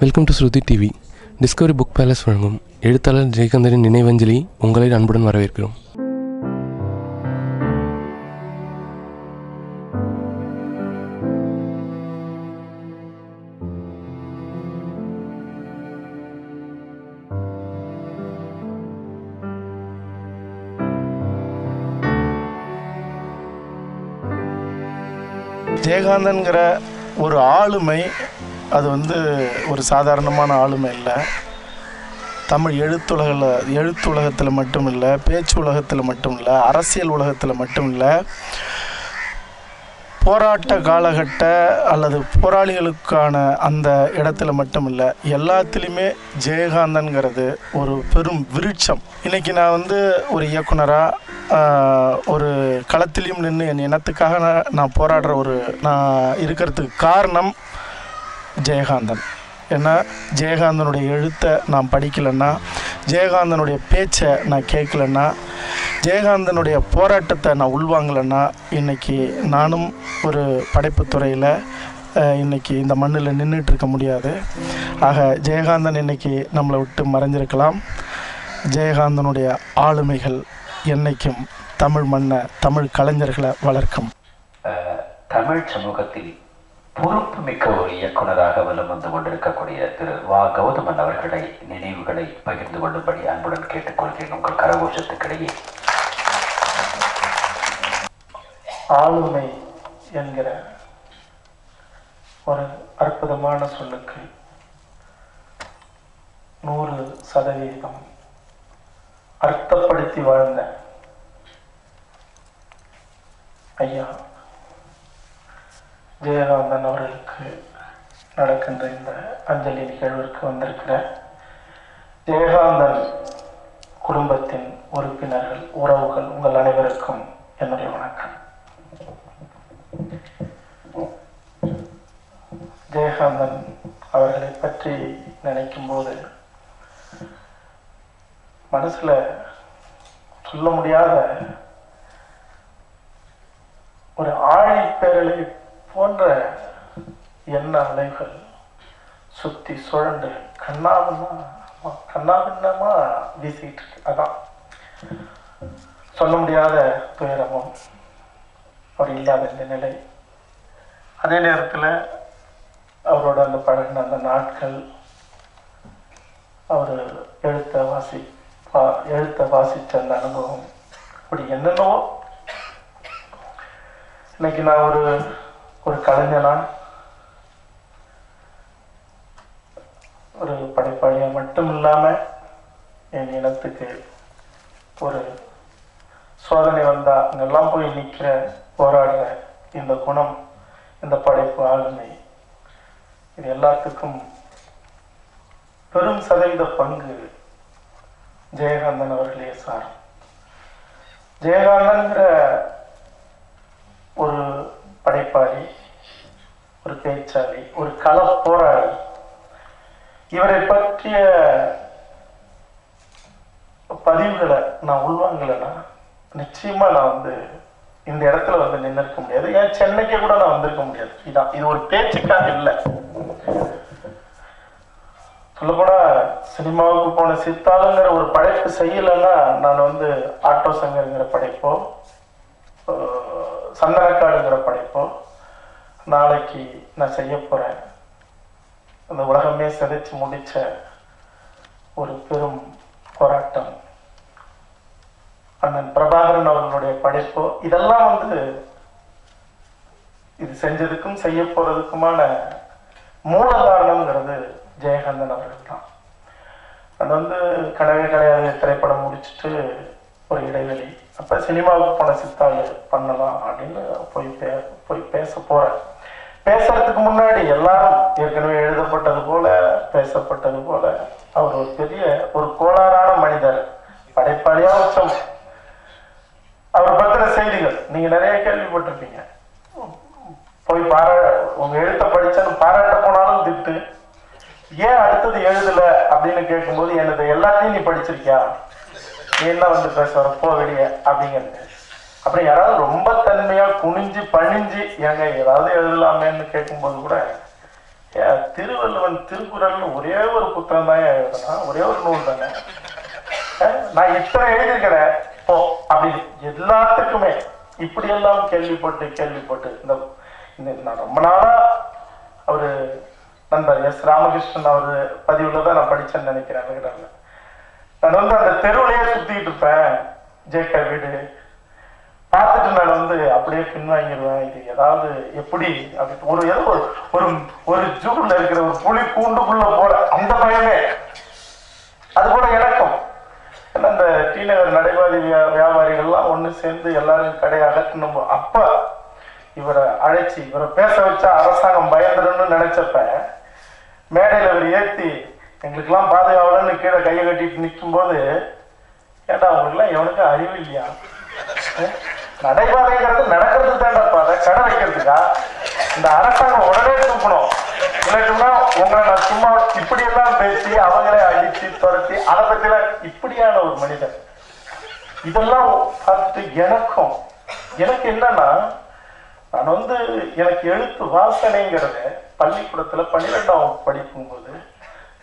Welcome to Shruti TV discovery book palace வழங்கும் எழுத்தாளர் ஜெயகந்தரின் நினைவஞ்சலி உங்களை அன்புடன் வரவேற்கிறோம். ஜெயகாந்தன்கிற ஒரு ஆளுமை அது வந்து ஒரு சாதாரணமான ஆளுமை இல்லை. தமிழ் எழுத்துலகில் எழுத்துலகத்தில் மட்டும் இல்லை பேச்சு உலகத்தில் மட்டும் இல்லை அரசியல் உலகத்தில் மட்டும் இல்லை போராட்ட காலகட்ட அல்லது போராளிகளுக்கான அந்த இடத்துல மட்டும் இல்லை எல்லாத்துலேயுமே ஜெயகாந்தன்கிறது ஒரு பெரும் விருட்சம். இன்றைக்கி நான் வந்து ஒரு இயக்குனராக ஒரு களத்திலையும் நின்று என் இனத்துக்காக நான் நான் போராடுற ஒரு நான் இருக்கிறதுக்கு காரணம் ஜெயகாந்தன். ஏன்னா ஜெயகாந்தனுடைய எழுத்தை நான் படிக்கலைன்னா ஜெயகாந்தனுடைய பேச்சை நான் கேட்கலன்னா ஜெயகாந்தனுடைய போராட்டத்தை நான் உள்வாங்கலைன்னா இன்றைக்கி நானும் ஒரு படைப்புத்துறையில் துறையில் இந்த மண்ணில் நின்றுட்டு இருக்க முடியாது. ஆக ஜெயகாந்தன் இன்னைக்கு நம்மளை விட்டு மறைஞ்சிருக்கலாம். ஜெயகாந்தனுடைய ஆளுமைகள் என்றைக்கும் தமிழ் மண்ணை தமிழ் கலைஞர்களை வளர்க்கும். தமிழ் சமூகத்தில் பொறுப்பு மிக்க ஒரு இயக்குனராக வலம் வந்து கொண்டிருக்கக்கூடிய திரு வா. கௌதமன் அவர்களை நினைவுகளை பகிர்ந்து கொள்ளும்படி அன்புடன் கேட்டுக்கொள்கிறேன். உங்கள் கரகோஷத்துக்கிடையே. ஆளுமை என்கிற ஒரு அற்புதமான சொல்லுக்கு நூறு சதவீதம் அர்த்தப்படுத்தி வாழ்ந்த ஐயா. ஜெயகாந்தன் அவர்களுக்கு நடக்கின்ற இந்த அஞ்சலி நிகழ்விற்கு வந்திருக்கிற ஜெயகாந்தன் குடும்பத்தின் உறுப்பினர்கள் உறவுகள் உங்கள் அனைவருக்கும் என்னுடைய வணக்கம். ஜெயகாந்தன் அவர்களை பற்றி நினைக்கும் போது மனசுல சொல்ல முடியாத ஒரு ஆழி பேரலை போன்ற எண்ண அலைகள் சுத்தி சுழண்டு கண்ணாபின்னா கண்ணாபின்னமா வீசிக்கிட்டு இருக்கு. அதான். சொல்ல முடியாத துயரமும் அவர் இல்லாத இந்த நிலை. அதே நேரத்தில் அவரோட அந்த பழகின அந்த நாட்கள் அவர் எழுத்த வாசி பா எழுத்த வாசித்த அந்த அனுபவம் அப்படி என்னென்னவோ. இன்னைக்கு நான் ஒரு ஒரு கலைஞனா ஒரு படைப்பாளியாக மட்டும் இல்லாம என் இனத்துக்கு ஒரு சோதனை வந்தா அங்கெல்லாம் போய் நிற்கிற போராடுற இந்த குணம் இந்த படைப்பு ஆளுமை இது எல்லாத்துக்கும் பெரும் சதவீத பங்கு ஜெயகாந்தன் அவர்களே சார். ஜெயகாந்தன்கிற ஒரு படைப்பாளி ஒரு பேச்சாளி ஒரு கள போராளி. இவரை பற்றிய பதிவுகளை நான் உள்வாங்கலைன்னா நிச்சயமா நான் வந்து இந்த இடத்துல வந்து நின்று இருக்க முடியாது. ஏன் சென்னைக்கு கூட நான் வந்திருக்க முடியாது. இதான் இது ஒரு பேச்சுக்காக இல்லை. சொல்லப்போனா சினிமாவுக்கு போன சித்தாளுங்கிற ஒரு படைப்பு செய்யலைன்னா நான் வந்து ஆட்டோ சங்கருங்கிற படைப்போ சந்தனக்காடுங்கிற படைப்போ நாளைக்கு நான் செய்ய போறேன். அந்த உலகமே செதைச்சு முடிச்ச ஒரு பெரும் போராட்டம். அண்ணன் பிரபாகரன் அவர்களுடைய படைப்போ. இதெல்லாம் வந்து இது செஞ்சதுக்கும் செய்ய போறதுக்குமான மூல காரணம்ங்கிறது ஜெயகாந்தன் அவர்கள் தான் அது வந்து கனவே கிடையாது திரைப்படம் முடிச்சுட்டு ஒரு இடைவெளி. அப்ப சினிமாவுக்கு போன சித்தாள் பண்ணலாம் அப்படின்னு போய் பே போய் பேச போறேன். பேசுறதுக்கு முன்னாடி எல்லாரும் ஏற்கனவே எழுதப்பட்டது போல பேசப்பட்டது போல அவர் ஒரு பெரிய ஒரு கோளாறான மனிதர் படைப்பாளியா உச்சம். அவர் பத்தின செய்திகள் நீங்க நிறைய கேள்விப்பட்டிருப்பீங்க. போய் பாரா உங்க எழுத்த படிச்சேன்னு பாராட்ட போனாலும் திட்டு. ஏன் அடுத்தது எழுதல அப்படின்னு கேட்கும்போது எனது எல்லாத்தையும் நீ படிச்சிருக்கியா? நீ என்ன வந்து பேச வர போ வெளியே அப்படிங்கிறது. அப்புறம் யாராவது ரொம்ப தன்மையா குனிஞ்சு பணிஞ்சு ஏங்க ஏதாவது எழுதலாமேன்னு கேட்கும்போது கூட திருவள்ளுவன் திருக்குறள்னு ஒரே ஒரு புத்தகம் தான் எழுதுனா ஒரே ஒரு நூல் தானே? அஹ், நான் இத்தனை எழுதியிருக்கிறேன் இப்போ அப்படி எல்லாத்துக்குமே இப்படியெல்லாம் கேள்விப்பட்டு கேள்விப்பட்டு இந்த நான் ரொம்ப நாளா அவரு நண்பர் எஸ் ராமகிருஷ்ணன் அவர் பதிவுல தான் நான் படிச்சேன்னு நினைக்கிறேன் நான் வந்து அந்த தெருவுலயே சுத்திட்டு இருப்பேன் ஜேகே வீடு பார்த்துட்டு மேல வந்து அப்படியே பின்வாங்கிடுவேன். இது ஏதாவது எப்படி? அப்படி ஒரு ஏதோ ஒரு ஒரு ஜூல இருக்கிற ஒரு புலி கூண்டுக்குள்ள போல. அந்த பயமே. அது போல எனக்கும். ஏன்னா இந்த டி நகர் நடைபாதை வியாபாரிகள்லாம் ஒண்ணு சேர்ந்து எல்லாரும் கடையை அகற்றணும். அப்ப இவரை அழைச்சி இவரை பேச வச்சா அரசாங்கம் பயந்துடணும்னு நினைச்சப்ப மேடையில இவர் ஏத்தி எங்களுக்கெல்லாம் பாதுகாவலன்னு கீழே கையை கட்டிட்டு நிக்கும்போது ஏன்டா அவங்களுக்குலாம் எவனுக்கு அறிவு இல்லையா? நடைபாதைங்கிறது நடக்கிறது தாண்டா பாதை கடை வைக்கிறதுக்கா? இந்த அரசாங்கம் உடனே தூக்கணும் இல்லைன்னா உங்களை நான் சும்மா இப்படி எல்லாம் பேசி அவங்களே அழிச்சு துரத்தி அதை பத்தில இப்படியான ஒரு மனிதர். இதெல்லாம் பார்த்துட்டு எனக்கும் எனக்கு என்னன்னா நான் வந்து எனக்கு எழுத்து வாசனைங்கிறத பள்ளிக்கூடத்துல பன்னிரெண்டாம் வகுப்பு படிக்கும்போது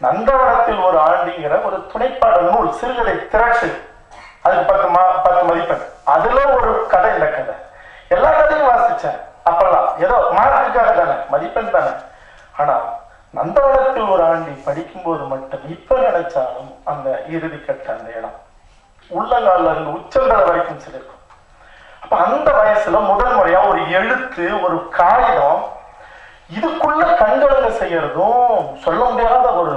நந்தவனத்தில் ஒரு ஆண்டிங்கிற ஒரு துணைப்பாடல் நூல் சிறுகதை திரட்டு. அதுக்கு பத்து மா பத்து மதிப்பெண். அதுல ஒரு கதை இந்த கதை எல்லா கதையும் வாசிச்சேன். அப்பெல்லாம் ஏதோ மார்க்குக்காக தானே மதிப்பெண் தானே. ஆனா நந்தவனத்தில் ஒரு ஆண்டி படிக்கும்போது மட்டும் இப்ப நினைச்சாலும் அந்த இறுதி கட்ட அந்த இடம். உள்ளங்கால இருந்து உச்சந்தலை வரைக்கும் சிலிருக்கும். அப்ப அந்த வயசுல முதல் முறையா ஒரு எழுத்து ஒரு காகிதம் இதுக்குள்ள கண்கலங்க செய்யறதும் சொல்ல முடியாத ஒரு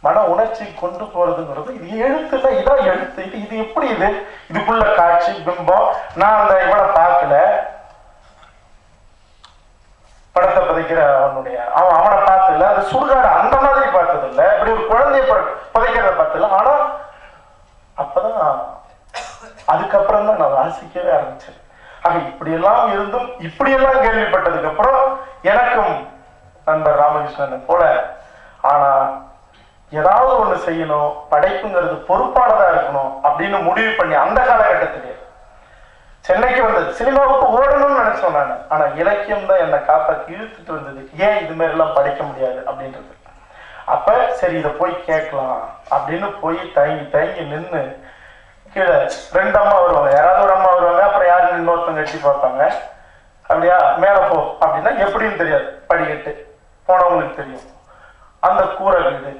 மன உணர்ச்சி கொண்டு போறதுங்கிறது இது எழுத்துனா இதான் எழுத்து. இது இது எப்படி இது? இதுக்குள்ள காட்சி பிம்பம். நான் அந்த இவனை பார்க்கல. படத்தை புதைக்கிற அவனுடைய அவன் அவனை பார்த்ததில்ல. அது சுடுகாடு அந்த மாதிரி பார்த்தது இல்லை இப்படி ஒரு குழந்தைய பு- புதைக்கிறத பார்த்ததில்ல. ஆனா அப்பதான் அதுக்கப்புறம் தான் நான் வாசிக்கவே ஆரம்பிச்சேன். ஆக இப்படியெல்லாம் இருந்தும் இப்படியெல்லாம் கேள்விப்பட்டதுக்கு அப்புறம் எனக்கும் நண்பர் ராமகிருஷ்ணன் போல ஆனா ஏதாவது ஒண்ணு செய்யணும் படைப்புங்கிறது பொறுப்பானதா இருக்கணும் அப்படின்னு முடிவு பண்ணி அந்த காலகட்டத்திலே சென்னைக்கு வந்தது. சினிமாவுக்கு ஓடணும்னு நினைச்சோம் நான். ஆனா இலக்கியம் தான் என்னை காப்பாற்றி இழுத்துட்டு வந்தது. ஏன் இது மாதிரி எல்லாம் படிக்க முடியாது அப்படின்றது. அப்ப சரி இதை போய் கேட்கலாம் அப்படின்னு போய் தயங்கி தயங்கி நின்னு கீழே ரெண்டு அம்மா வருவாங்க. யாராவது ஒரு அம்மா வருவாங்க அப்புறம் யாரும் இன்னொருத்தவங்க எட்டி பார்ப்பாங்க. அப்படியா மேல போ அப்படின்னா எப்படின்னு தெரியாது. படிக்கட்டு போனவங்களுக்கு தெரியும். அந்த கூரை வீடு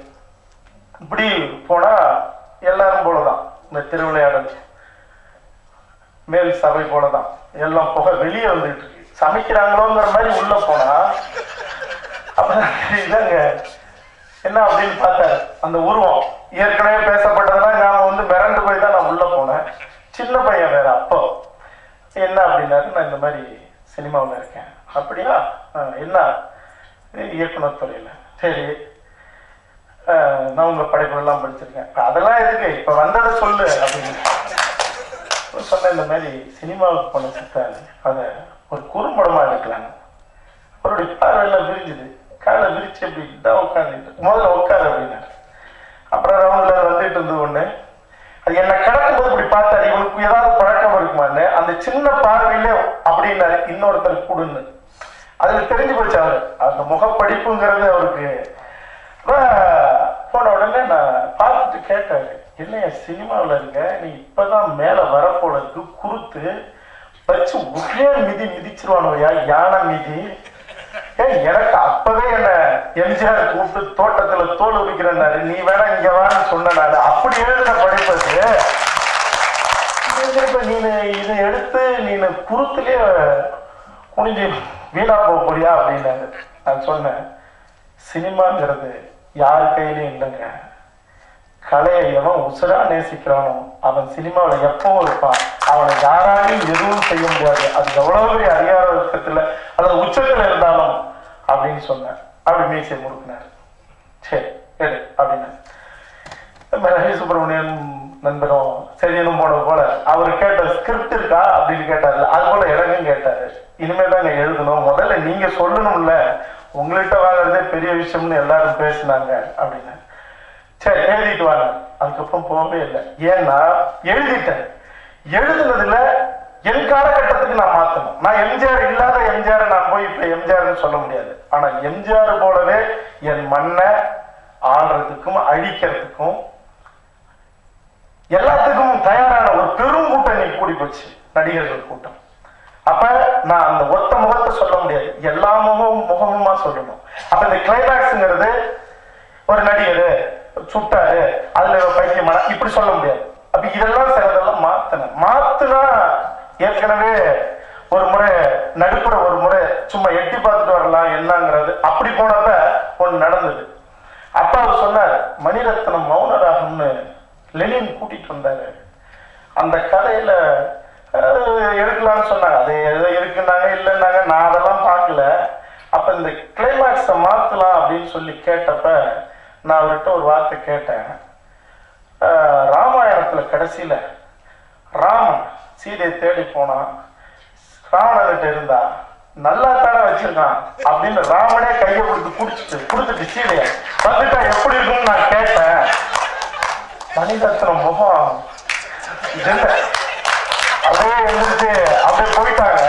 இப்படி போனா எல்லாரும் போலதான். இந்த திருவிளையாடல் மேல் சபை போலதான். எல்லாம் புகை வெளியே வந்துட்டு இருக்கு. சமைக்கிறாங்களோங்கிற மாதிரி உள்ள போனா அப்பதான் தெரியுதாங்க என்ன அப்படின்னு பார்த்தாரு. அந்த உருவம். ஏற்கனவே பேசப்பட்டதெல்லாம் நான் வந்து மிரண்டு போய் தான் நான் உள்ள போனேன். சின்ன பையன் வேற அப்போ. என்ன அப்படின்னாரு நான் இந்த மாதிரி சினிமாவில் இருக்கேன். அப்படியா? என்ன? இயக்குனர் துறையில. சரி. நான் உங்க படைப்புகள்லாம் படிச்சிருக்கேன். அதெல்லாம் எதுக்கு? இப்ப வந்ததை சொல்லு அப்படின்னு. சொன்ன இந்த மாதிரி சினிமாவுக்கு போன சித்தாள் அதை ஒரு குறும்படமா எடுக்கலாங்க. அவருடைய பார்வையெல்லாம் விரிஞ்சுது. காலை விரிச்சு அப்படி தான் உட்காந்துட்டு முதல்ல உட்காரு அப்படின்னாரு. அப்புறம் ரவுண்ட்ல வந்துட்டு இருந்தது ஒண்ணு. அது என்ன கிடக்கும்போது இப்படி பார்த்தாரு இவனுக்கு ஏதாவது பழக்கம் இருக்குமான்னு அந்த சின்ன பார்வையிலே அப்படின்னாரு இன்னொருத்தர் கொடுன்னு. அதுல தெரிஞ்சு போச்சு அவரு. அந்த முகப்படிப்புங்கிறது அவருக்கு. போன உடனே நான் பார்த்துட்டு கேட்டாரு இல்லையா சினிமாவில் இருக்க? நீ இப்பதான் மேலே வரப்போல இருக்கு குறுத்து வச்சு உடனே மிதி மிதிச்சிருவானோயா யானை மிதி. ஏ எனக்கு அப்பவே என்ன எம்ஜிஆர் கூப்பிட்டு தோட்டத்துல தோல் உரிக்கிறேன்னாரு. நீ வேணா இங்க வான்னு சொன்னாரு அப்படி எழுதின படிப்பது இப்ப நீனு இதை எடுத்து நீனு குருத்துலயே குனிஞ்சு வீணா போக போறியா அப்படின்னாரு. நான் சொன்னேன் சினிமாங்கிறது யார் கையிலயும் இல்லைங்க. கலையை எவன் உசுரா நேசிக்கிறானோ அவன் சினிமாவில் எப்பவும் இருப்பான். அவனை யாராலையும் எதுவும் செய்ய முடியாது. அது எவ்வளவு பெரிய அதிகார வர்க்கத்துல அல்லது உச்சத்தில் இருந்தாலும் அப்படின்னு சொன்னேன் அப்படி மீசை முறுக்கினார். சரி எடு அப்படின்னு. ரவி சுப்பிரமணியன் நண்பரும் சரியனும் போனது போல அவர் கேட்ட ஸ்கிரிப்ட் இருக்கா அப்படின்னு கேட்டாரு. அது போல இறங்கும் கேட்டாரு. இனிமே தாங்க எழுதணும். முதல்ல நீங்க சொல்லணும்ல. உங்கள்கிட்ட வாழறதே பெரிய விஷயம்னு எல்லாரும் பேசினாங்க அப்படின்னு சரி எழுதிட்டு வாங்க. அதுக்கப்புறம் போகவே இல்லை. ஏன்னா எழுதிட்டேன். எழுதுனதுல என் காலகட்டத்துக்கு நான் மாத்தணும். நான் எம்ஜிஆர் இல்லாத எம்ஜிஆர் நான் போய் இப்ப எம்ஜிஆர்னு சொல்ல முடியாது. ஆனா எம்ஜிஆர் போலவே என் மண்ணை ஆள்றதுக்கும் அழிக்கிறதுக்கும் எல்லாத்துக்கும் தயாரான ஒரு பெரும் கூட்டம் நீ கூடி போச்சு நடிகர்கள் கூட்டம். அப்ப நான் அந்த ஒத்த முகத்தை சொல்ல முடியாது. எல்லா முகமும் முகமுமா சொல்லணும். அப்ப இந்த கிளைமேக்ஸ்ங்கிறது ஒரு நடிகர் சுட்டாரு அதுல ஒரு பைத்தியமான இப்படி சொல்ல முடியாது. அப்ப இதெல்லாம் சிலதெல்லாம் மாத்தணும். மாத்துனா ஏற்கனவே ஒரு முறை நடுப்புற ஒரு முறை சும்மா எட்டி பார்த்துட்டு வரலாம் என்னங்கிறது அப்படி போனப்ப ஒண்ணு நடந்தது. அப்ப அவர் சொன்னார் மணிரத்னம் மௌனராகம்னு லெனின் கூட்டிட்டு வந்தாரு. அந்த கதையில எடுக்கலாம்னு சொன்னாங்க. அது எதோ இருக்குன்னாங்க இல்லைன்னாங்க நான் அதெல்லாம் பார்க்கல. அப்ப இந்த கிளைமேக்ஸை மாத்தலாம் அப்படின்னு சொல்லி கேட்டப்ப நான் அவர்கிட்ட ஒரு வார்த்தை கேட்டேன். ராமாயணத்தில் ராமாயணத்துல கடைசியில ராமன் சீதையை தேடி போனான். ராவணன்கிட்ட இருந்தா நல்லா தானே வச்சிருக்கான் அப்படின்னு ராமனே கையை கொடுத்து குடிச்சிட்டு கொடுத்துட்டு சீதைய வந்துட்டா எப்படி இருக்கும்னு நான் கேட்டேன். மணிரத்னம் முகம் அப்படியே எழுந்துட்டு அப்படியே போயிட்டாங்க.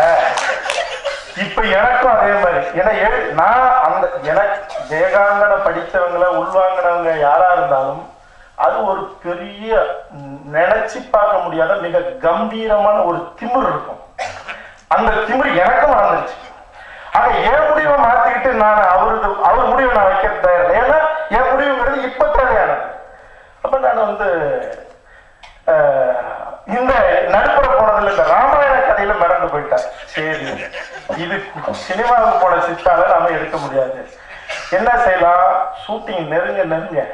இப்ப எனக்கும் அதே மாதிரி. ஏன்னா நான் அந்த எனக்கு ஜெயகாந்தனை படிச்சவங்கள உள்வாங்கினவங்க யாரா இருந்தாலும் அது ஒரு பெரிய நினைச்சு பார்க்க முடியாத மிக கம்பீரமான ஒரு திமிர் இருக்கும். அந்த திமிர் எனக்கும் வந்துருச்சு ஆக என் முடிவை மாத்திக்கிட்டு நான் அவரது அவர் முடிவை நான் வைக்க தயாரில்லை. ஏன்னா என் முடிவுங்கிறது இப்ப தேவையானது. அப்ப நான் வந்து இந்த நடுப்புற போனதுல இந்த ராமாயண கதையில மறந்து போயிட்டேன் சரி இது சினிமாவுக்கு போன சித்தால நாம எடுக்க முடியாது. என்ன செய்யலாம்? ஷூட்டிங் நெருங்க நெருங்க.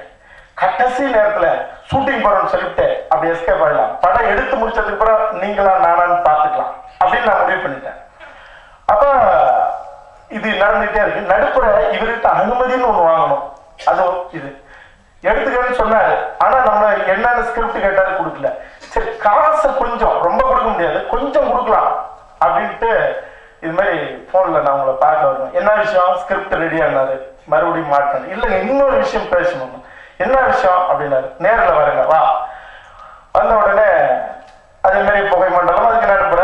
கடைசி நேரத்துல ஷூட்டிங் போறோம்னு சொல்லிட்டு அப்படி எஸ்கேப் ஆயிடலாம். படம் எடுத்து முடிச்சதுக்கு அப்புறம் நீங்களா நானான்னு பார்த்துக்கலாம் அப்படின்னு நான் முடிவு பண்ணிட்டேன். அப்ப இது நடந்துட்டே இருக்கு. நடுப்புற இவர்கிட்ட அனுமதின்னு ஒண்ணு வாங்கணும். அது இது. எடுத்துக்கன்னு சொன்னாரு. ஆனா நம்ம என்னென்ன ஸ்கிரிப்ட் கேட்டாலும் கொடுக்கல. சரி காசு கொஞ்சம் ரொம்ப கொடுக்க முடியாது. கொஞ்சம் கொடுக்கலாம் அப்படின்ட்டு இது மாதிரி போன்ல நான் உங்களை பார்க்க வரணும். என்ன விஷயம்? ஸ்கிரிப்ட் ரெடி ஆனாரு. மறுபடியும் மாட்டேன் இல்லைங்க இன்னொரு விஷயம் பேசணும். என்ன விஷயம்? அப்படின்னாரு. நேர்ல வரங்க வா. வந்த உடனே அதே மாதிரி புகை மண்டலம் அதுக்கு நடுப்புற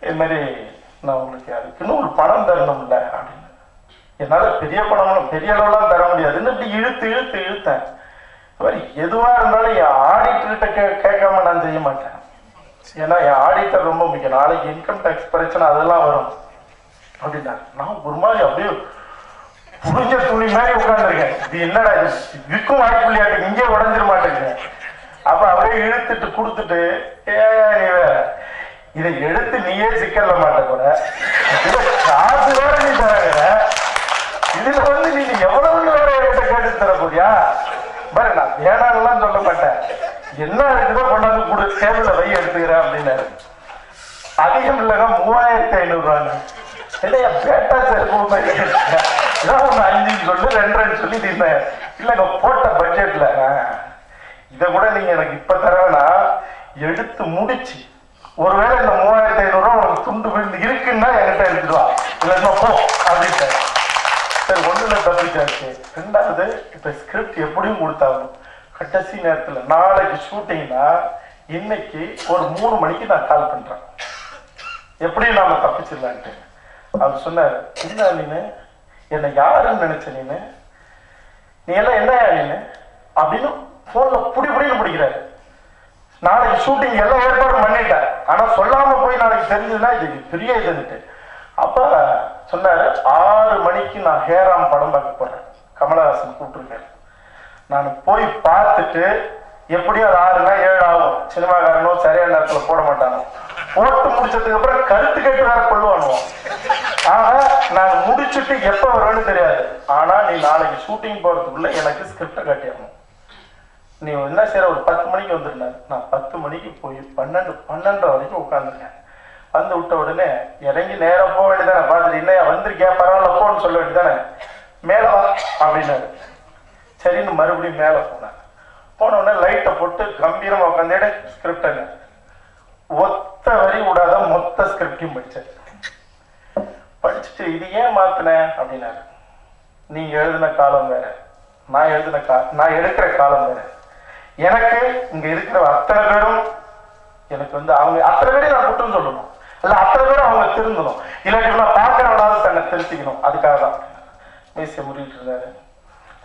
இது மாதிரி நான் உங்களுக்கு அதுக்கு ஒரு பணம் தரணும்ல அப்படின்னு. என்னால பெரிய பணம் பெரிய அளவுலாம் தர முடியாதுன்னு இப்படி இழுத்து இழுத்து இழுத்தேன். மாதிரி எதுவா இருந்தாலும் என் ஆடிட்டர்கிட்ட கே கேட்காம நான் செய்ய மாட்டேன். ஏன்னா என் ஆடிட்டர் ரொம்ப முக்கியம். நாளைக்கு இன்கம் டேக்ஸ் பிரச்சனை அதெல்லாம் வரும். அப்படின்னா நான் ஒரு மாதிரி அப்படியே புரிஞ்ச துணி மாதிரி உட்காந்துருக்கேன் இது என்னடா இது? விற்கும் வாய்ப்பு இல்லையாட்டு இங்கே உடஞ்சிட மாட்டேங்குது. அப்ப அப்படியே இழுத்துட்டு கொடுத்துட்டு ஏ நீ வேற. இதை எடுத்து நீயே சிக்கல்ல மாட்ட கூட காசு வேற நீ தராங்க இதுல வந்து நீ எவ்வளவு வேற என்கிட்ட கேட்டு தர போறியா? பாரு நான் வேணாம்லாம் சொல்ல மாட்டேன். என்ன இருக்குதோ கொண்டாந்து கொடு டேபிள்ல வை எடுத்துக்கிறேன் அப்படின்னாரு. அதிகம் இல்லைங்க மூவாயிரத்தி ஐநூறு ரூபாங்க இல்லையா பேட்டா செருப்பு ஒன்று இருக்கு. சொல்லி ஒண்ணு ரெண்டு சொல்லி தீர்ந்தேன் இல்லைங்க போட்ட பட்ஜெட்ல இதை கூட நீங்க எனக்கு இப்ப தர வேணாம் எடுத்து முடிச்சு. ஒருவேளை இந்த மூவாயிரத்தி ஐநூறு ரூபா உனக்கு துண்டு விழுந்து இருக்குன்னா என்கிட்ட எடுத்துட்டு இல்லைன்னா போ அப்படின்ட்டு சரி ஒண்ணுல தப்பிச்சாச்சு. ரெண்டாவது இப்ப ஸ்கிரிப்ட் எப்படியும் கொடுத்தாலும் கடைசி நேரத்துல நாளைக்கு ஷூட்டிங்னா இன்னைக்கு ஒரு மூணு மணிக்கு நான் கால் பண்றேன். எப்படி நாம தப்பிச்சிடலான்ட்டு. அவர் சொன்னார் என்ன நீனு என்னை யாருன்னு நினைச்ச நீனு நீ எல்லாம் என்னையா நீனு அப்படின்னு போன்ல புடி புடின்னு பிடிக்கிறாரு. நாளைக்கு ஷூட்டிங் எல்லா ஏற்பாடும் பண்ணிட்டேன். ஆனா சொல்லாம போய் நாளைக்கு தெரிஞ்சதுன்னா இது பெரிய இதுன்ட்டு அப்ப சொன்னார் ஆறு மணிக்கு நான் ஹேராம் படம் பார்க்க போறேன். கமலஹாசன் கூப்பிட்டுருக்காரு. நான் போய் பார்த்துட்டு எப்படியும் அது ஆறுனா ஏழு ஆகும். சினிமாக்காரனும் சரியான நேரத்தில் போட மாட்டானோ. போட்டு முடிச்சதுக்கு அப்புறம் கருத்து கேட்டு வேற கொள்ளுவானுவோம் ஆனா நான் முடிச்சுட்டு எப்ப வருவேன்னு தெரியாது. ஆனா நீ நாளைக்கு ஷூட்டிங் போறதுக்குள்ள எனக்கு ஸ்கிரிப்ட காட்டிடணும் நீ என்ன செய்யற ஒரு பத்து மணிக்கு வந்துருந்தாரு. நான் பத்து மணிக்கு போய் பன்னெண்டு பன்னெண்டரை வரைக்கும் உட்காந்துருக்கேன் வந்து விட்ட உடனே இறங்கி நேரா போக வேண்டியதானே பார்த்துட்டு இல்லையா வந்திருக்கியா பரவாயில்ல போன்னு சொல்ல வேண்டியதானே மேல வா அப்படின்னாரு. சரின்னு மறுபடியும் மேல போனேன் போன உடனே லைட்டை போட்டு கம்பீரமா உட்காந்துட்டு ஸ்கிரிப்ட் ஒத்த வரி விடாத மொத்த ஸ்கிரிப்டையும் படித்தேன் படிச்சுட்டு இது ஏன் மாத்தினேன் அப்படின்னாரு. நீங்க எழுதின காலம் வேற. நான் எழுதின கா நான் எடுக்கிற காலம் வேற. எனக்கு இங்க இருக்கிற அத்தனை பேரும் எனக்கு வந்து அவங்க அத்தனை பேரையும் நான் குற்றம் சொல்லணும். இல்ல அத்தனை பேரும் அவங்க திருந்தணும். இல்லாட்டி நான் பார்க்கறவனாவது தன்னை திருத்திக்கணும். அதுக்காக தான். மீசிய முடிவிட்டு இருந்தாரு.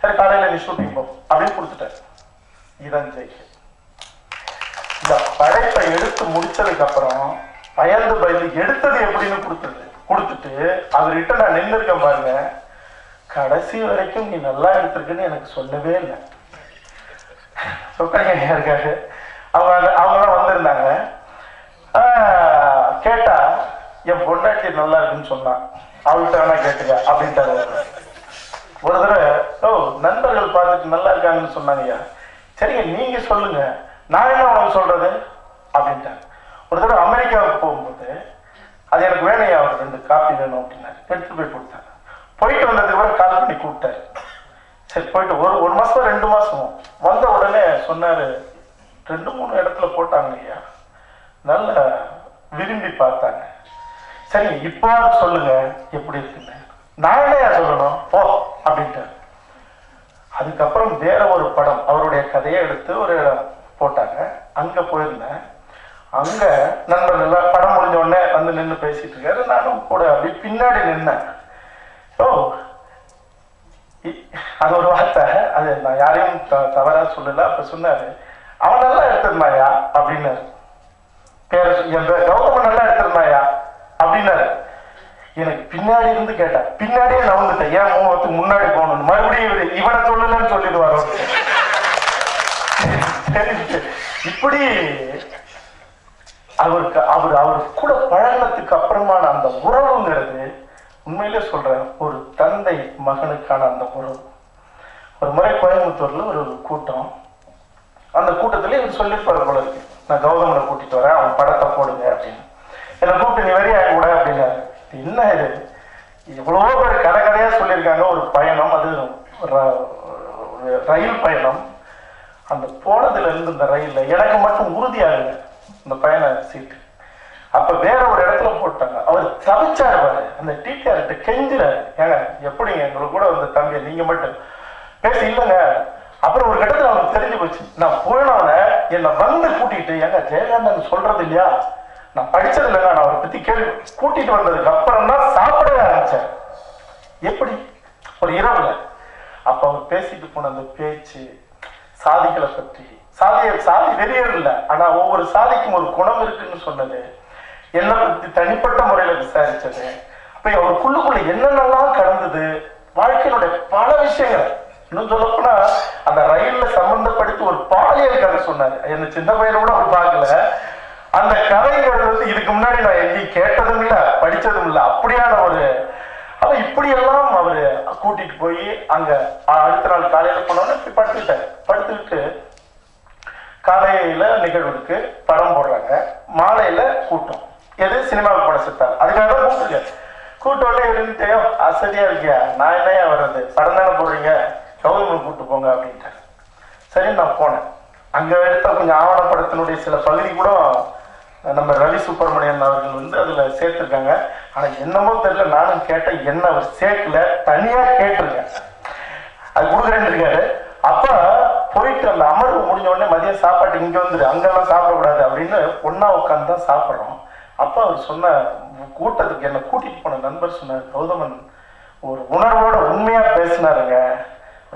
சரி காலையில நீ ஷூட்டிங் போ. அப்படின்னு கொடுத்துட்டேன் இதான் ஜெயிக்க இந்த படைப்பை எடுத்து முடிச்சதுக்கு அப்புறம் பயந்து பயந்து எடுத்தது எப்படின்னு கொடுத்தது கொடுத்துட்டு அவர்கிட்ட நான் நின்று இருக்கேன் பாருங்க. கடைசி வரைக்கும் நீ நல்லா எடுத்திருக்குன்னு எனக்கு சொல்லவே இல்லை. சொக்கரையா இருக்காரு. அவங்க அவங்களாம் வந்திருந்தாங்க. ஆஹ், கேட்டா என் பொண்டாட்டி நல்லா இருக்குன்னு சொன்னான் அவள்கிட்ட வேணா கேட்டுக்க அப்படின்ட்டாரு ஒரு தடவை ஓ நண்பர்கள் பார்த்துட்டு நல்லா இருக்காங்கன்னு சொன்னாங்கய்யா. சரிங்க நீங்க சொல்லுங்க. நான் என்ன உனக்கு சொல்றது? அப்படின்ட்டாங்க ஒரு தடவை அமெரிக்காவுக்கு போகும்போது அது எனக்கு வேணையா அவர் ரெண்டு காப்பி வேணும் அப்படின்னாரு. எடுத்து போய் கொடுத்தேன் போயிட்டு வந்ததுக்கு அப்புறம் கால் பண்ணி கூப்பிட்டாரு. சரி போயிட்டு ஒரு ஒரு மாசம் ரெண்டு மாசம் வந்த உடனே சொன்னாரு ரெண்டு மூணு இடத்துல போட்டாங்க ஐயா நல்ல விரும்பி பார்த்தாங்க. சரி இப்போ சொல்லுங்க எப்படி இருக்குன்னு. நான் என்னையா சொல்லணும் போ அப்படின்ட்டு அதுக்கப்புறம் வேற ஒரு படம் அவருடைய கதையை எடுத்து ஒரு போட்டாங்க. அங்க போயிருந்தேன். அங்க நண்பர்கள் எல்லாம் படம் முடிஞ்ச உடனே வந்து நின்று பேசிட்டு இருக்காரு. நானும் கூட அப்படி பின்னாடி நின்னேன். ஓ இ- அது ஒரு வார்த்தை. அது நான் யாரையும் தவறா சொல்லல அப்ப சொன்னாரு. அவனெல்லாம் எடுத்திருந்தாயா அப்படின்னாரு. பேர என் நல்லா எடுத்திருந்தாயா? அப்படின்னாரு. எனக்கு பின்னாடி இருந்து கேட்டேன் பின்னாடியே நான் வந்துட்டேன். ஏன் மூவத்துக்கு முன்னாடி போகணும்? மறுபடியும் இவரு இவனை சொல்லலன்னு சொல்லிடுவாரு? இப்படி அவருக்கு அவர் அவர் கூட பழகினத்துக்கு அப்புறமான அந்த உறவுங்கிறது உண்மையிலே சொல்றேன் ஒரு தந்தை மகனுக்கான அந்த உறவு. ஒரு முறை கோயம்புத்தூர்ல ஒரு கூட்டம். அந்த கூட்டத்துல இவர் சொல்லியிருப்பாரு போல இருக்கு. நான் கௌதமனை கூட்டிட்டு வரேன் அவன் படத்தை போடுங்க அப்படின்னு. என்னை கூப்பிட்டு நீ வரையா என் கூட அப்படின்னாரு என்ன இது? இவ்வளவோ பேர் கதை கடையா சொல்லியிருக்காங்க. ஒரு பயணம் அது ஒரு ரயில் பயணம். அந்த போனதுல இருந்து இந்த ரயில்ல எனக்கு மட்டும் உறுதியாகுங்க இந்த பயண சீட்டு அப்ப வேற ஒரு இடத்துல போட்டாங்க. அவர் தவிச்சாரு பாரு அந்த டீச்சர்கிட்ட கெஞ்சுறாரு ஏங்க எப்படிங்க? எங்களுக்கு கூட வந்து தம்பி நீங்க மட்டும் பேச இல்லைங்க. அப்புறம் ஒரு கட்டத்தில் அவனுக்கு தெரிஞ்சு போச்சு நான் போனால என்னை வந்து கூட்டிட்டு ஏங்க ஜெயகாந்தன் சொல்றது இல்லையா? நான் படிச்சது இல்லைங்க நான் அவரை பத்தி கேள்வி கூட்டிட்டு வந்ததுக்கு அப்புறம் தான் சாப்பிடவே ஆரம்பிச்சேன் எப்படி? ஒரு இரவுல. அப்ப அவர் பேசிட்டு போன அந்த பேச்சு சாதிகளை பற்றி. சாதிய சாதி வெளியேறல ஆனா ஒவ்வொரு சாதிக்கும் ஒரு குணம் இருக்குன்னு சொன்னது. என்னை பத்தி தனிப்பட்ட முறையில விசாரிச்சது. அப்ப அவருக்குள்ளுக்குள்ள என்னென்னலாம் கடந்தது? வாழ்க்கையினுடைய பல விஷயங்கள். இன்னும் சொல்லப்போனா அந்த ரயில்ல சம்பந்தப்படுத்தி ஒரு பாலியல் கதை சொன்னாரு. என்ன சின்ன பையனை கூட அவர் பார்க்கல. அந்த கதைங்கிறது வந்து இதுக்கு முன்னாடி நான் எங்கேயும் கேட்டதும் இல்ல படிச்சதும் இல்ல. அப்படியான ஒரு அவ இப்படி எல்லாம் அவரு கூட்டிட்டு போய் அங்க அடுத்த நாள் காலையில போனோன்னு படுத்துக்கிட்டாரு. படுத்துக்கிட்டு காலையில நிகழ்வுக்கு படம் போடுறாங்க. மாலையில கூட்டம். எது? சினிமாவுக்கு படம் செத்தார் அதுக்காக தான் கூப்பிட்டுருக்காரு. கூட்ட உடனே இருந்துட்டு அசதியா இருக்கியா? நான் என்னையா வர்றது? படம் தானே போடுறீங்க? கௌதமன் கூப்பிட்டு போங்க அப்படின்ட்டாரு. சரி நான் போனேன். அங்க எடுத்த கொஞ்சம் ஆவணப்படத்தினுடைய சில பகுதி கூட நம்ம ரவி சுப்பிரமணியன் அவர்கள் வந்து அதுல சேர்த்துருக்காங்க. ஆனா என்னமோ தெரியல நானும் கேட்டேன் என்ன அவர் சேர்க்கல தனியா கேட்டிருக்கேன். அது கொடுக்குறேன்னு இருக்காரு. அப்போ போயிட்டு அந்த அமர்வு முடிஞ்ச உடனே மதியம் சாப்பாட்டு இங்க வந்துடு அங்கெல்லாம் சாப்பிடக்கூடாது அப்படின்னு ஒன்றா உட்காந்து தான் சாப்பிடுறோம். அப்போ அவர் சொன்ன கூட்டத்துக்கு என்னை கூட்டிட்டு போன நண்பர் சொன்னார் கௌதமன் ஒரு உணர்வோட உண்மையா பேசினாருங்க.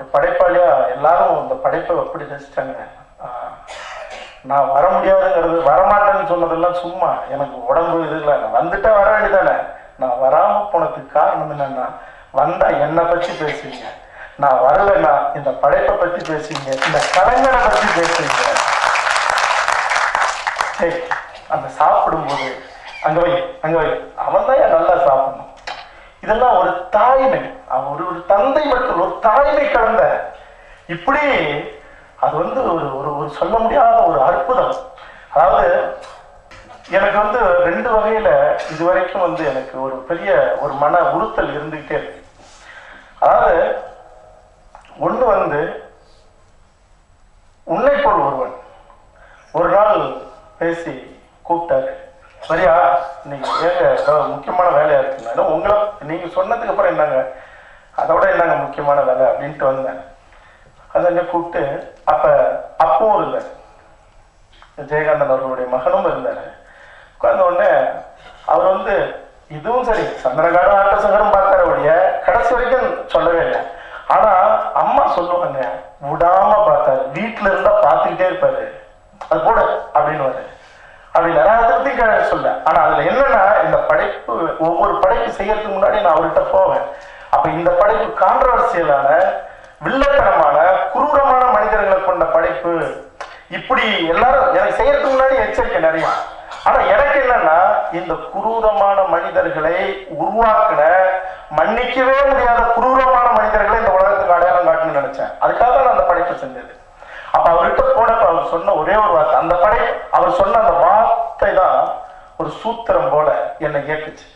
படைப்பாளியா எல்லாரும் அந்த படைப்பை எப்படி ரசிச்சாங்க? ஆஹ் நான் வர முடியாதுங்கிறது வரமாட்டேன்னு சொன்னதெல்லாம் சும்மா எனக்கு உடம்பு இது இல்லை நான் வந்துட்டா வர வேண்டியதானே? நான் வராம போனதுக்கு காரணம் என்னன்னா வந்தா என்னை பத்தி பேசுவீங்க. நான் வரலைன்னா இந்த படைப்பை பத்தி பேசுவீங்க இந்த கலைஞரை பத்தி பேசுவீங்க. சரி அந்த சாப்பிடும்போது அங்க வை அங்க வை. அவன் தான் நல்லா சாப்பிடணும். இதெல்லாம் ஒரு தாய்மை. அவன் ஒரு ஒரு தந்தை மட்டும் ஒரு தாய்மை கலந்த. இப்படி அது வந்து ஒரு ஒரு ஒரு சொல்ல முடியாத ஒரு அற்புதம். அதாவது எனக்கு வந்து ரெண்டு வகையில இதுவரைக்கும் வந்து எனக்கு ஒரு பெரிய ஒரு மன உறுத்தல் இருந்துகிட்டே இருக்கு. அதாவது ஒண்ணு வந்து உன்னை போல் ஒருவன் ஒரு நாள் பேசி கூப்பிட்டாரு. சரியா? நீங்க ஏங்க முக்கியமான வேலையா இருக்குங்க உங்களை நீங்க சொன்னதுக்கு அப்புறம் என்னங்க? அதோட என்னங்க முக்கியமான வேலை அப்படின்ட்டு வந்தேன். அதை கூப்பிட்டு அப்ப அப்பவும் இல்லை. ஜெயகாந்தன் அவர்களுடைய மகனும் இருந்தார். உட்கார்ந்த உடனே அவர் வந்து இதுவும் சரி சந்திரகாரம் ஆட்டசங்கரம் பார்த்தார ஒழிய கடைசி வரைக்கும் சொல்லவே இல்லை. ஆனா அம்மா சொல்லுவாங்க விடாம பார்த்தாரு. வீட்டுல இருந்தா பார்த்துக்கிட்டே இருப்பாரு. அது போட அப்படின்னு வரு நான் அதை பத்தி சொல்ல. ஆனா அதுல என்னன்னா இந்த படைப்பு ஒவ்வொரு படைப்பு செய்யறதுக்கு முன்னாடி நான் அவர்கிட்ட போவேன். அப்ப இந்த படைப்பு கான்ட்ரவர்சியலான வில்லத்தனமான குரூரமான மனிதர்களை கொண்ட படைப்பு. இப்படி எல்லாரும் எனக்கு செய்யறதுக்கு முன்னாடி எச்சரிக்கை நிறைய. ஆனா எனக்கு என்னன்னா இந்த குரூரமான மனிதர்களை உருவாக்குன மன்னிக்கவே முடியாத குரூரமான மனிதர்களை இந்த உலகத்துக்கு அடையாளம் காட்டணும்னு நினைச்சேன். அதுக்காக தான் நான் அந்த படைப்பு செஞ்சது. அப்ப அவர்கிட்ட போனப்ப அவர் சொன்ன ஒரே ஒரு வார்த்தை. அந்த படை அவர் சொன்ன அந்த வார்த்தை தான் ஒரு சூத்திரம் போல என்னை இயக்குச்சு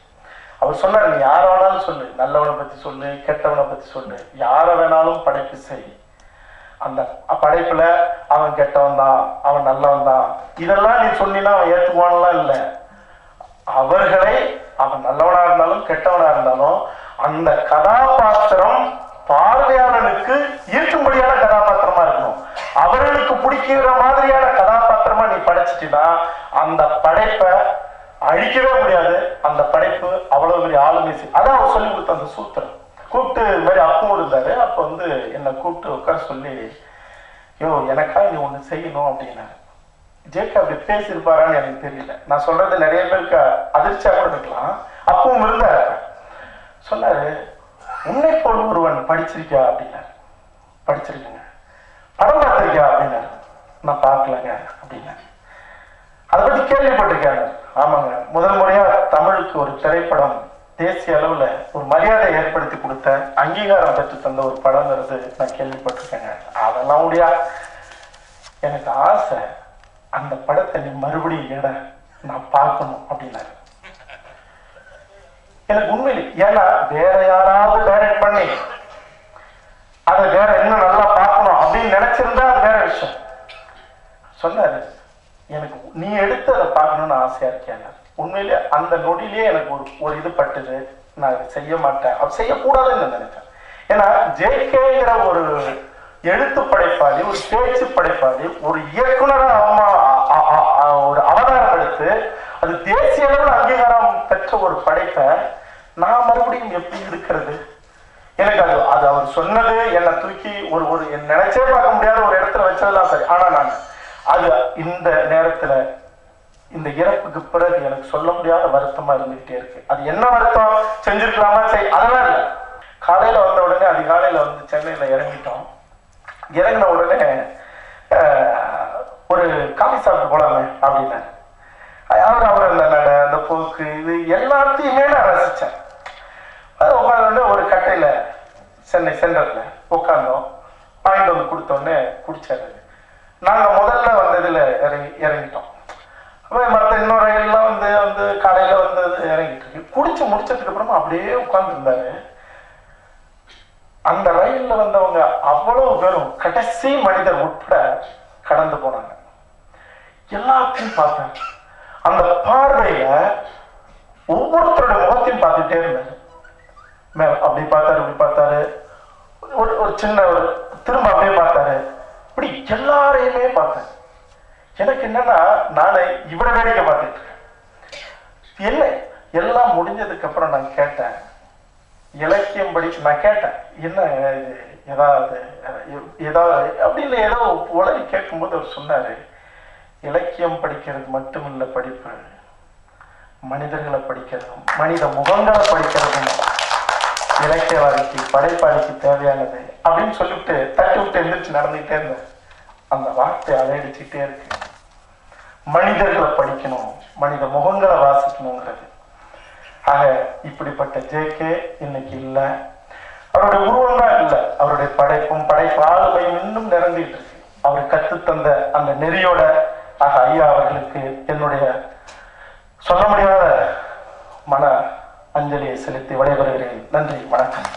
அவர் சொன்னார் நீ யார வேணாலும் சொல்லு. நல்லவனை பத்தி சொல்லு கெட்டவனை பத்தி சொல்லு. யார வேணாலும் படைப்பு செய். அந்த படைப்புல அவன் கெட்டவன் தான் அவன் நல்லவன் தான். இதெல்லாம் நீ சொன்னா அவன் ஏத்துக்குவான்லாம் இல்லை. அவர்களை அவன் நல்லவனா இருந்தாலும் கெட்டவனா இருந்தாலும் அந்த கதாபாத்திரம் பார்வையாளனுக்கு ஈர்க்கும்படியான கதா அவர்களுக்கு பிடிக்கிற மாதிரியான கதாபாத்திரமா நீ படைச்சிட்டீன்னா அந்த படைப்பை அழிக்கவே முடியாது. அந்த படைப்பு அவ்வளவு பெரிய ஆளுமை அதான் அவர் சொல்லி கொடுத்த அந்த சூத்திரம். கூப்பிட்டு இது மாதிரி அப்பவும் இருந்தாரு. அப்ப வந்து என்னை கூப்பிட்டு உட்கார சொல்லி யோ எனக்காக நீ ஒண்ணு செய்யணும் அப்படின்னாரு. ஜேக்கு அப்படி பேசியிருப்பாரான்னு எனக்கு தெரியல. நான் சொல்றது நிறைய பேருக்கு அதிர்ச்சியா கூட இருக்கலாம். அப்பவும் இருந்தார். சொன்னாரு உன்னை போல் ஒருவன் படிச்சிருக்கியா? அப்படின்னாரு. படிச்சிருக்கேங்க. படம் பார்த்திருக்கியா அப்படின்னாரு நான் பார்க்கலங்க அப்படின்னாரு அதை பத்தி கேள்விப்பட்டிருக்காங்க ஆமாங்க. முதல் முறையா தமிழுக்கு ஒரு திரைப்படம் தேசிய அளவுல ஒரு மரியாதை ஏற்படுத்தி கொடுத்த அங்கீகாரம் பெற்று தந்த ஒரு படங்கிறது நான் கேள்விப்பட்டிருக்கேங்க. அதெல்லாம் முடியா எனக்கு ஆசை அந்த படத்தை நீ மறுபடியும் எட. நான் பார்க்கணும் அப்படின்னாரு. எனக்கு உண்மையில் ஏன்னா வேற யாராவது டைரக்ட் பண்ணி அதை வேற இன்னும் நல்லா பார்க்கணும் அப்படின்னு நினைச்சிருந்தா அது வேற விஷயம். சொன்னாரு எனக்கு நீ எடுத்து அதை பார்க்கணும்னு ஆசையா இருக்கேன் உண்மையிலே அந்த நொடியிலே எனக்கு ஒரு ஒரு இது பட்டுது. நான் செய்ய மாட்டேன். அது செய்யக்கூடாதுன்னு நினைச்சேன். ஏன்னா ஜேகேங்கிற ஒரு எழுத்து படைப்பாளி ஒரு பேச்சு படைப்பாளி ஒரு இயக்குனராக அம்மா ஒரு அவதாரம் எடுத்து அது தேசிய அளவில் அங்கீகாரம் பெற்ற ஒரு படைப்பை நான் மறுபடியும் எப்படி இருக்கிறது? எனக்கு அது அது அவர் சொன்னது என்னை தூக்கி ஒரு ஒரு நினைச்சே பார்க்க முடியாத ஒரு இடத்துல வச்சதெல்லாம் சரி. ஆனா நான் அது இந்த நேரத்துல இந்த இறப்புக்கு பிறகு எனக்கு சொல்ல முடியாத வருத்தமா இருந்துகிட்டே இருக்கு. அது என்ன வருத்தம்? செஞ்சிருக்கலாமா? சரி அதெல்லாம் இல்லை. காலையில வந்த உடனே அதிகாலையில வந்து சென்னையில இறங்கிட்டோம். இறங்கின உடனே ஒரு காஃபி சாப்பிட்டு போலாமே அப்படின்னாரு. அவர் அவர் அந்த நட அந்த போக்கு இது எல்லாத்தையுமே நான் ரசிச்சேன். அது உட்காந்து ஒரு கட்டையில சென்னை சென்டர்ல உட்காந்தோம் வாங்கிட்டு வந்து கொடுத்தோன்னே குடிச்சாரு. நாங்க முதல்ல வந்ததுல இறங்கி இறங்கிட்டோம். அப்போ மற்ற இன்னொரு ரயிலெலாம் வந்து வந்து காலையில வந்து இறங்கிட்டு இருக்கு. குடிச்சு முடிச்சதுக்கு அப்புறமா அப்படியே உட்கார்ந்து இருந்தாரு அந்த ரயிலில் வந்தவங்க அவ்வளவு பேரும் கடைசி மனிதர் உட்பட கடந்து போனாங்க. எல்லாத்தையும் பார்த்தேன். அந்த பார்வையில ஒவ்வொருத்தரோட முகத்தையும் பார்த்துட்டே இருந்தாரு. மேல அப்படி பார்த்தாரு இப்படி பார்த்தாரு. ஒரு ஒரு சின்ன ஒரு திரும்ப அப்படியே பார்த்தாரு. இப்படி எல்லாரையுமே பார்த்தேன். எனக்கு என்னன்னா நானே இவரை வேடிக்கை பார்த்துட்டு இருக்கேன். என்ன? எல்லாம் முடிஞ்சதுக்கு அப்புறம் நான் கேட்டேன். இலக்கியம் படி நான் கேட்டேன். என்ன இது ஏதாவது ஏதாவது அப்படின்னு ஏதோ உலகி கேட்கும்போது அவர் சொன்னாரு இலக்கியம் படிக்கிறது மட்டும் இல்லை படிப்பு. மனிதர்களை படிக்கிறதும் மனித முகங்களை படிக்கிறதும் இலக்கியவாதிக்கு படைப்பாளிக்கு தேவையானது அப்படின்னு சொல்லிவிட்டு தட்டி விட்டு எழுந்திரிச்சு நடந்துகிட்டே இருந்தேன் அந்த வார்த்தை அலையடிச்சுட்டே இருக்கு. மனிதர்களை படிக்கணும் மனித முகங்களை வாசிக்கணுங்கிறது. ஆக இப்படிப்பட்ட ஜேகே இன்னைக்கு இல்லை. அவருடைய உருவம் தான் இல்லை. அவருடைய படைப்பும் படைப்பு ஆளுமையும் இன்னும் நிரம்பிட்டு இருக்கு. அவர் கற்றுத்தந்த அந்த நெறியோட ஆக ஐயா அவர்களுக்கு என்னுடைய சொல்ல முடியாத மன அஞ்சலியை செலுத்தி விடைபெறுகிறேன். நன்றி வணக்கம்.